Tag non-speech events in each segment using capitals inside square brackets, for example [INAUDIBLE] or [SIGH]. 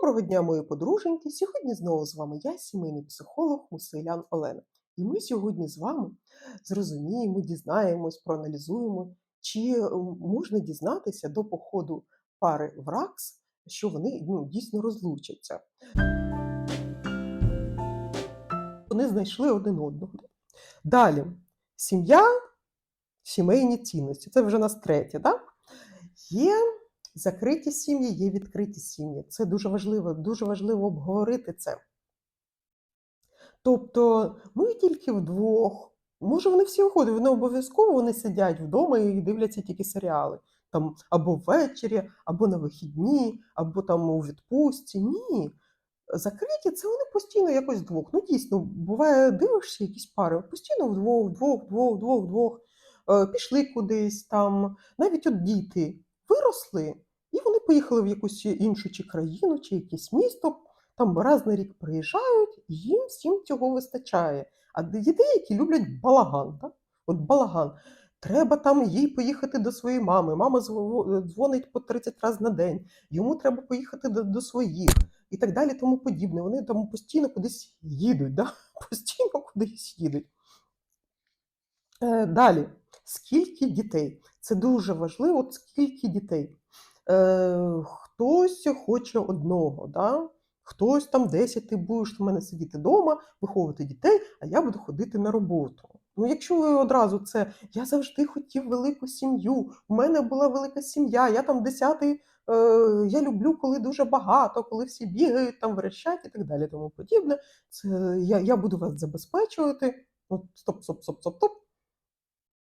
Доброго дня, мої подруженьки! Сьогодні знову з вами я, сімейний психолог Мусилян Олена. І ми сьогодні з вами зрозуміємо, дізнаємось, проаналізуємо, чи е, можна дізнатися до походу пари в РАКС, що вони ну, дійсно розлучаться. Вони знайшли один одного. Далі, сім'я, сімейні цінності. Це вже нас третє. Да? Є закриті сім'ї, є відкриті сім'ї. Це дуже важливо, дуже важливо обговорити це. Тобто ми тільки вдвох, може вони всі виходять, вони обов'язково вони сидять вдома і дивляться тільки серіали. Там або ввечері, або на вихідні, або там у відпустці. Ні. Закриті це вони постійно якось вдвох. Ну, дійсно, буває, дивишся якісь пари, постійно вдвох, вдвох, вдвох, вдвох, вдвох. Е, Пішли кудись там, навіть от діти виросли, і вони поїхали в якусь іншу чи країну, чи якесь місто, там раз на рік приїжджають, їм всім цього вистачає. А є деякі люблять балаган. Так? От балаган. Треба там їй поїхати до своєї мами. Мама дзвонить по 30 разів на день, йому треба поїхати до, до своїх і так далі, тому подібне. Вони там постійно кудись їдуть, да? [LAUGHS] постійно кудись їдуть. Е, Далі, скільки дітей? Це дуже важливо, от скільки дітей. Е, хтось хоче одного, да? хтось там 10 ти будеш в мене сидіти вдома, виховувати дітей, а я буду ходити на роботу. Ну, якщо ви одразу це, я завжди хотів велику сім'ю, у мене була велика сім'я, я там десятий, е, я люблю, коли дуже багато, коли всі бігають, там верещать і так далі, тому подібне. Це я, я буду вас забезпечувати. От, стоп, стоп, стоп, стоп, стоп.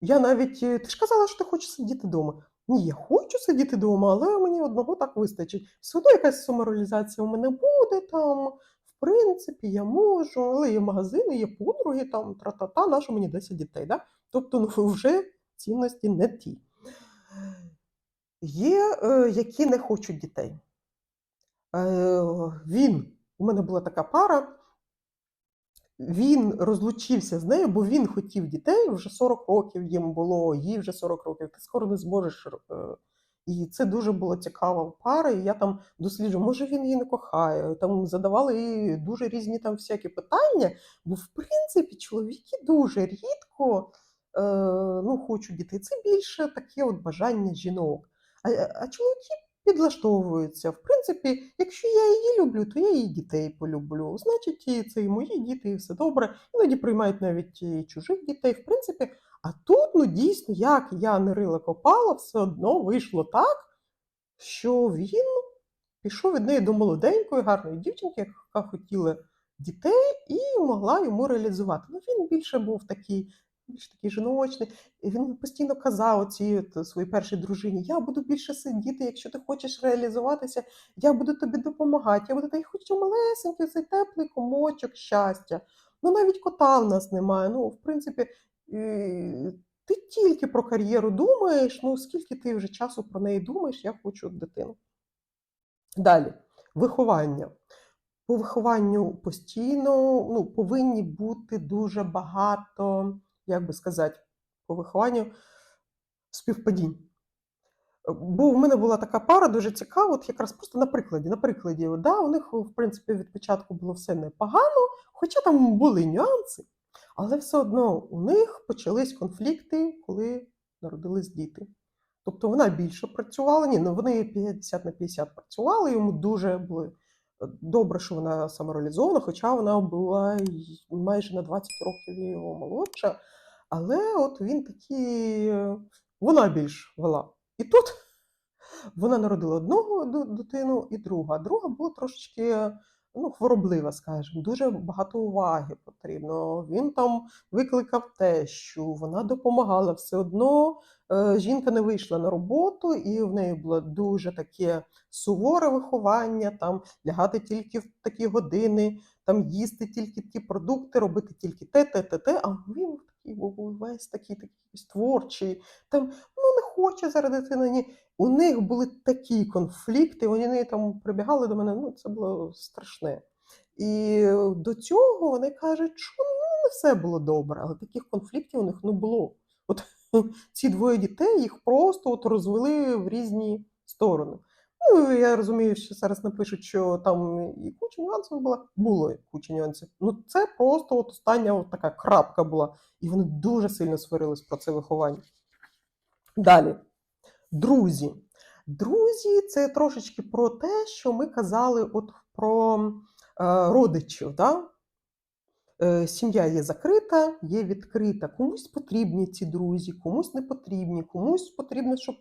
Я навіть, е, ти ж казала, що ти хочеш сидіти вдома. Ні, я хочу сидіти вдома, але мені одного так вистачить. Все одно якась самореалізація у мене буде там. В принципі, я можу, але є магазини, є подруги, там тра-та-та, нащо мені 10 дітей. Да? Тобто ну, [LAUGHS] вже цінності не ті. Є, е, які не хочуть дітей. Е, він, у мене була така пара, він розлучився з нею, бо він хотів дітей, вже 40 років їм було, їй вже 40 років, ти скоро не зможеш. е, І це дуже була цікава пара, і я там досліджую, може він її не кохає. Там задавали їй дуже різні там всякі питання, бо в принципі чоловіки дуже рідко е, ну, хочуть дітей. Це більше таке от бажання жінок. А, а чоловіки підлаштовуються. В принципі, якщо я її люблю, то я її дітей полюблю. Значить, це і мої діти, і все добре. Іноді приймають навіть і чужих дітей. В принципі, а тут, ну дійсно, як я не рила копала, все одно вийшло так, що він пішов від неї до молоденької, гарної дівчинки, яка хотіла дітей, і могла йому реалізувати. Ну, він більше був такий. Більш такий жіночний, і він постійно казав оцій от своїй першій дружині: Я буду більше сидіти, якщо ти хочеш реалізуватися, я буду тобі допомагати. Я буду та я хочу малесенький, цей теплий комочок щастя. Ну навіть кота в нас немає. Ну, в принципі, ти тільки про кар'єру думаєш, ну скільки ти вже часу про неї думаєш, я хочу дитину. Далі, виховання. По вихованню постійно ну, повинні бути дуже багато, як би сказати, по вихованню співпадінь. Бо в мене була така пара дуже цікава, от якраз просто на прикладі. На прикладі, да, у них, в принципі, від початку було все непогано, хоча там були нюанси, але все одно у них почались конфлікти, коли народились діти. Тобто вона більше працювала, ні, ну вони 50 на 50 працювали, йому дуже було добре, що вона самореалізована, хоча вона була майже на 20 років його молодша. Але от він такий, е, вона більш вела. І тут вона народила одного дитину і друга. Друга була трошечки ну, хвороблива, скажімо, дуже багато уваги потрібно. Він там викликав тещу, вона допомагала. Все одно е, жінка не вийшла на роботу, і в неї було дуже таке суворе виховання, там лягати тільки в такі години, там їсти тільки ті продукти, робити тільки те, те, те, те. А він такий був весь такий, такий творчий. Там ну не хоче зараз дитина. Ні. У них були такі конфлікти, вони там прибігали до мене, ну це було страшне. І до цього вони кажуть, що ну, не все було добре, але таких конфліктів у них не було. От ці двоє дітей їх просто от розвели в різні сторони. Ну, я розумію, що зараз напишуть, що там і куча нюансів була. Було куча нюансів. Ну, це просто от остання от така крапка була. І вони дуже сильно сварились про це виховання. Далі. Друзі. Друзі, це трошечки про те, що ми казали от про е, родичів. Да? Е, Сім'я є закрита, є відкрита. Комусь потрібні ці друзі, комусь не потрібні, комусь потрібно, щоб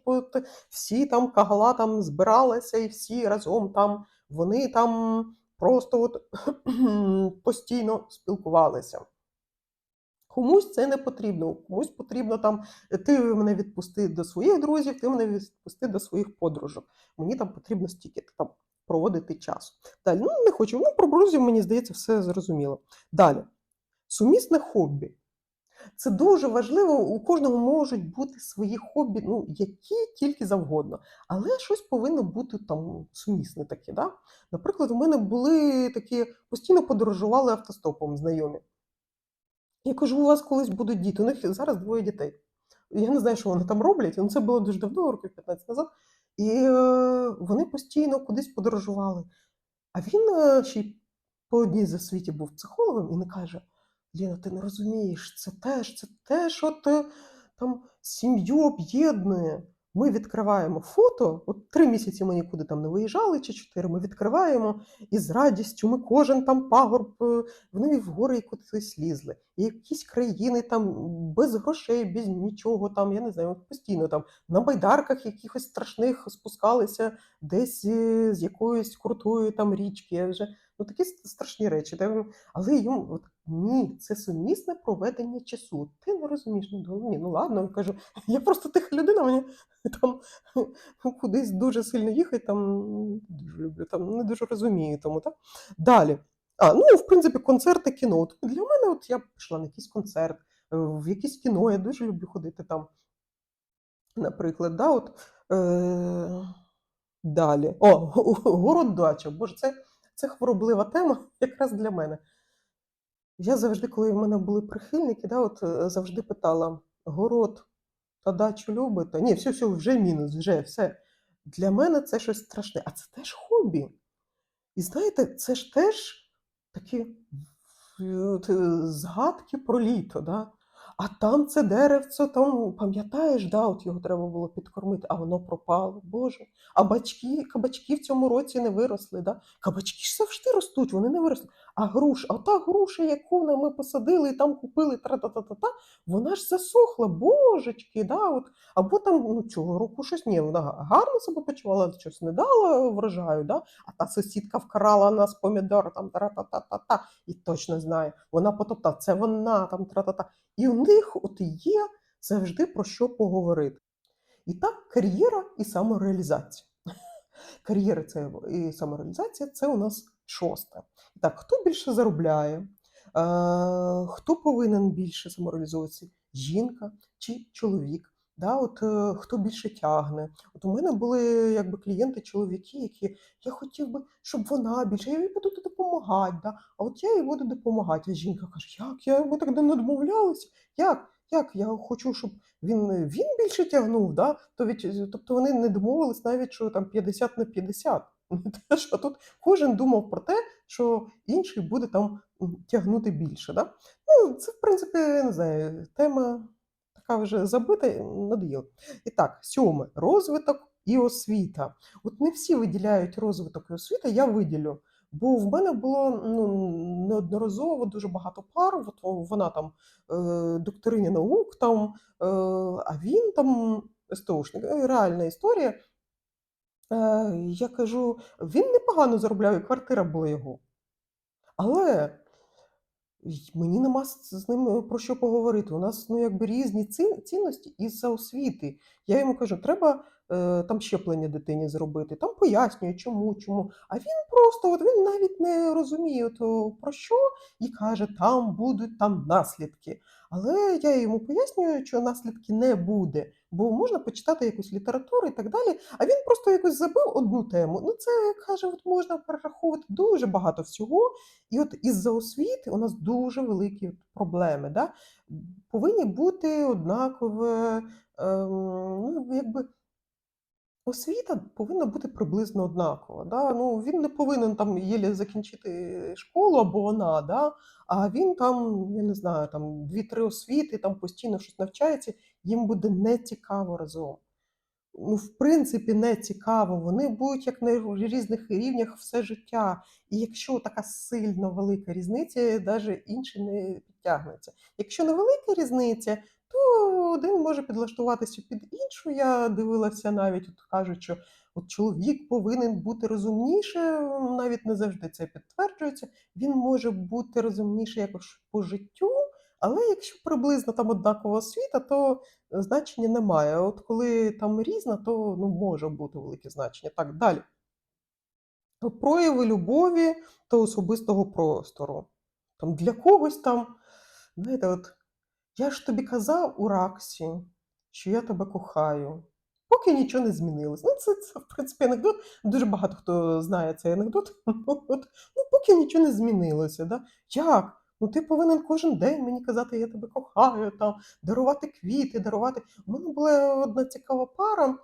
всі там кагала там збиралися і всі разом там вони там просто от [CLEARS THROAT] постійно спілкувалися. Комусь це не потрібно, комусь потрібно там ти мене відпусти до своїх друзів, ти мене відпусти до своїх подружок. Мені там потрібно стільки там проводити час. Далі, ну не хочу. Ну, про друзів, мені здається, все зрозуміло. Далі. Сумісне хобі. Це дуже важливо. У кожного можуть бути свої хобі, ну, які тільки завгодно. Але щось повинно бути там сумісне таке. Да? Наприклад, у мене були такі, постійно подорожували автостопом знайомі. Я кажу, у вас колись будуть діти. У них зараз двоє дітей. Я не знаю, що вони там роблять. Ну, це було дуже давно, років 15 назад. І е, вони постійно кудись подорожували. А він е, ще й по одній засвіті був психологом і не каже: Ліна, ти не розумієш, це теж, це теж от е, там сім'ю об'єднує. Ми відкриваємо фото, от три місяці ми нікуди там не виїжджали, чи чотири. Ми відкриваємо і з радістю ми кожен там пагорб, вони в гори кудись лізли. Якісь країни там без грошей, без нічого там, я не знаю, постійно там на байдарках якихось страшних спускалися десь е, з якоїсь крутої там річки. Вже ну такі страшні речі. Але йому от, ні, це сумісне проведення часу. Ти не розумієш, ну ні, ну ладно, я кажу, [LAUGHS] я просто тиха людина, мені там [LAUGHS] кудись дуже сильно їхати, там дуже люблю, там не дуже розумію. Тому, так? Далі. А, ну, в принципі, концерти, кіно. От для мене, от я пішла на якийсь концерт, е, в якесь кіно, я дуже люблю ходити там. Наприклад, да, от, е, далі. О, [LAUGHS] город дача. Боже, це, це хвороблива тема [LAUGHS] якраз для мене. Я завжди, коли в мене були прихильники, да, от, е, завжди питала: город та дачу любите? Ні, все, все, вже мінус, вже все. Для мене це щось страшне. А це теж хобі. І знаєте, це ж теж такі е, згадки про літо. Да? А там це деревце, там, пам'ятаєш, да, от його треба було підкормити, а воно пропало. Боже. А бачки, кабачки в цьому році не виросли. Да? Кабачки ж завжди ростуть, вони не виросли. А груша, а та груша, яку ми посадили і там купили, тра-та-та-та-та, вона ж засохла, божечки, да, от. або там ну, цього року щось ні, вона гарно себе почувала, щось не дала врожаю, да? а та сусідка вкрала нас помідор, там тра-та-та-та-та, і точно знає, вона потоптала, це вона там тра-та-та. І у них от є завжди про що поговорити. І так, кар'єра і самореалізація. Кар'єра це і самореалізація це у нас шосте. Так, хто більше заробляє? Е, хто повинен більше самореалізовуватися? Жінка чи чоловік? Да, от, е, хто більше тягне? От у мене були якби клієнти, чоловіки, які я хотів би, щоб вона більше, я їй буду допомагати. Да? А от я їй буду допомагати. А жінка каже, як? Я, ми так не домовлялися. Як? Як? Я хочу, щоб він, він більше тягнув, да? Тобто вони не домовились навіть, що там 50 на 50. [LAUGHS] Теж, А тут кожен думав про те, що інший буде там тягнути більше. Да? Ну, це, в принципі, не знаю, тема така вже забита, надоїла. І так, сьоме розвиток і освіта. От не всі виділяють розвиток і освіта, я виділю. Бо в мене було ну, неодноразово дуже багато пар. От вона там е, докториня наук, там, е, а він там СТОшник. Е, Реальна історія. Е, я кажу, він непогано заробляв, і квартира була його. Але мені нема з ним про що поговорити. У нас ну, якби різні цінності із-за освіти. Я йому кажу, треба там щеплення дитині зробити. Там пояснюю, чому, чому. А він просто от він навіть не розуміє, от, о, про що, і каже, там будуть там наслідки. Але я йому пояснюю, що наслідки не буде, бо можна почитати якусь літературу і так далі. А він просто якось забив одну тему. Ну, це каже, от можна перераховувати дуже багато всього. І от із-за освіти у нас дуже великі проблеми. Да? Повинні бути однакові, ем, ну, якби Освіта повинна бути приблизно однакова. Да? Ну, він не повинен там єлі закінчити школу або вона, да? а він там, я не знаю, там 2-3 освіти, там постійно щось навчається, їм буде нецікаво разом. Ну, в принципі, не цікаво. Вони будуть як на різних рівнях все життя. І якщо така сильно велика різниця, навіть інший не підтягнеться. Якщо невелика різниця, то один може підлаштуватися під іншу. Я дивилася навіть, от кажуть, що от чоловік повинен бути розумніше, навіть не завжди це підтверджується. Він може бути розумніше якось по життю, але якщо приблизно там однакова освіта, то значення немає. От коли там різна, то ну, може бути велике значення. Так, далі. Прояви любові та особистого простору. Там для когось там, знаєте, от я ж тобі казав у Раксі, що я тебе кохаю. Поки нічого не змінилось. Ну, це, це в принципі, анекдот. Дуже багато хто знає цей анекдот. [LAUGHS] Ну, поки нічого не змінилося. Да? Як? Ну, ти повинен кожен день мені казати, я тебе кохаю, там, дарувати квіти, дарувати. У мене була одна цікава пара.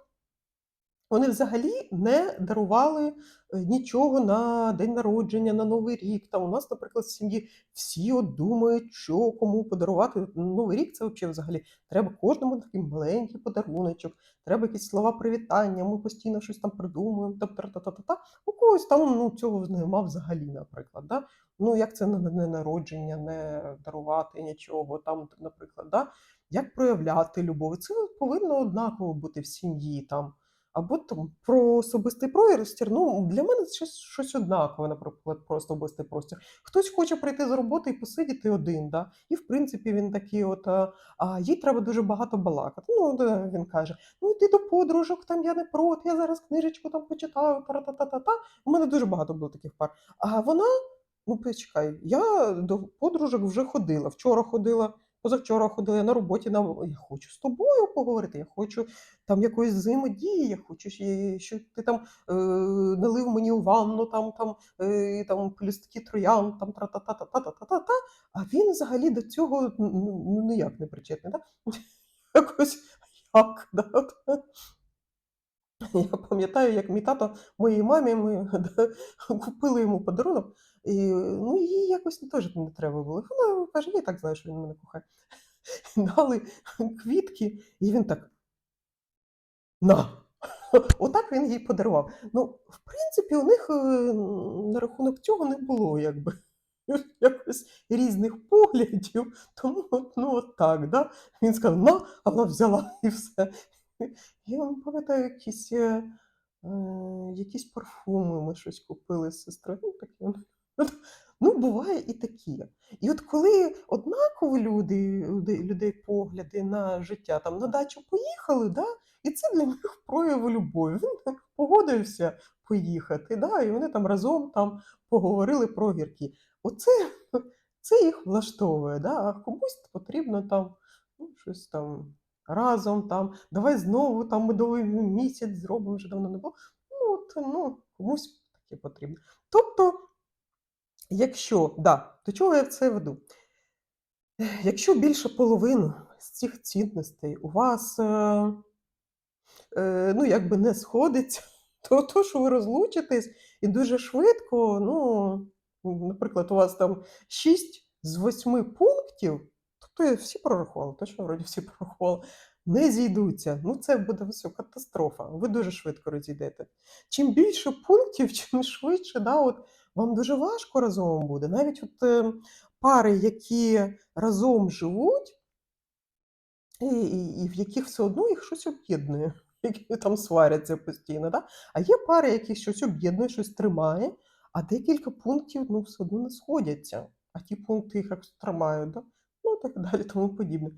Вони взагалі не дарували е, нічого на день народження, на Новий рік. Там у нас, наприклад, в сім'ї всі от думають, що кому подарувати. Новий рік це взагалі. Треба кожному такий маленький подаруночок, треба якісь слова привітання. Ми постійно щось там придумуємо. та та та та та У когось там ну, цього нема взагалі, наприклад. Да? Ну, як це день народження, не дарувати нічого, там, наприклад, да? як проявляти любов. Це повинно однаково бути в сім'ї. там. Або там про особистий простір. Ну, для мене це щось, щось однакове, наприклад, про особистий простір. Хтось хоче прийти з роботи і посидіти один, да? і в принципі він такий, от, а, а їй треба дуже багато балакати. Ну, він каже: ну йди до подружок, там я не проти, я зараз книжечку там почитаю, та-та-та-та-та. У мене дуже багато було таких пар. А вона, ну почекай, я до подружок вже ходила. Вчора ходила. Позавчора ходила на роботі на я хочу з тобою поговорити, я хочу там якоїсь взаємодії, я хочу, щоб ти там е, налив мені у ванну, там, там, е, там плюстки троян, там тра-та-та-та-та-та-та-та. А він взагалі до цього ну, ніяк не причетний. Да? [LAUGHS] Якось як? Да? [LAUGHS] Я пам'ятаю, як мій тато моїй мамі ми [LAUGHS] купили йому подарунок, і ну, їй якось теж не треба було. Вона каже, я так знаю, що він мене кохає. [LAUGHS] Дали квітки, і він так на. Отак він їй подарував. Ну, в принципі, у них е, на рахунок цього не було якби якось різних поглядів. Тому ну, от так, да? Він сказав, на, а вона взяла і все. Я не пам'ятаю, якісь, е, е, якісь парфуми ми щось купили з сестрою. [LAUGHS] Ну, буває і такі. І от коли однакові люди- людей погляди на життя, там на дачу поїхали, да, і це для них [LAUGHS] прояв любові. Він так погодився поїхати, да, і вони там разом там поговорили про гірки. Оце [LAUGHS] це їх влаштовує, да, а комусь потрібно там ну, щось там разом, там, давай знову там медовий місяць зробимо, вже давно не було. Ну, от, ну, комусь таке потрібно. Тобто. Якщо, да, до чого я це веду? Якщо більше половини з цих цінностей у вас е, е, ну, якби не сходиться, [LAUGHS] то то, що ви розлучитесь і дуже швидко, ну, наприклад, у вас там 6 з 8 пунктів, я всі прорахували, точно вроді всі [LAUGHS] прорахували, не зійдуться. Ну, це буде все катастрофа. Ви дуже швидко розійдете. Чим більше пунктів, [LAUGHS] чим швидше, да, от, вам дуже важко разом буде. Навіть от, е, пари, які разом живуть, і, і, і в яких все одно їх щось об'єднує, [LAUGHS] які там сваряться постійно. Да? А є пари, які щось об'єднує, щось тримає, а декілька пунктів ну, все одно не сходяться. А ті пункти їх якось тримають, да? Ну так [LAUGHS] далі, тому подібне.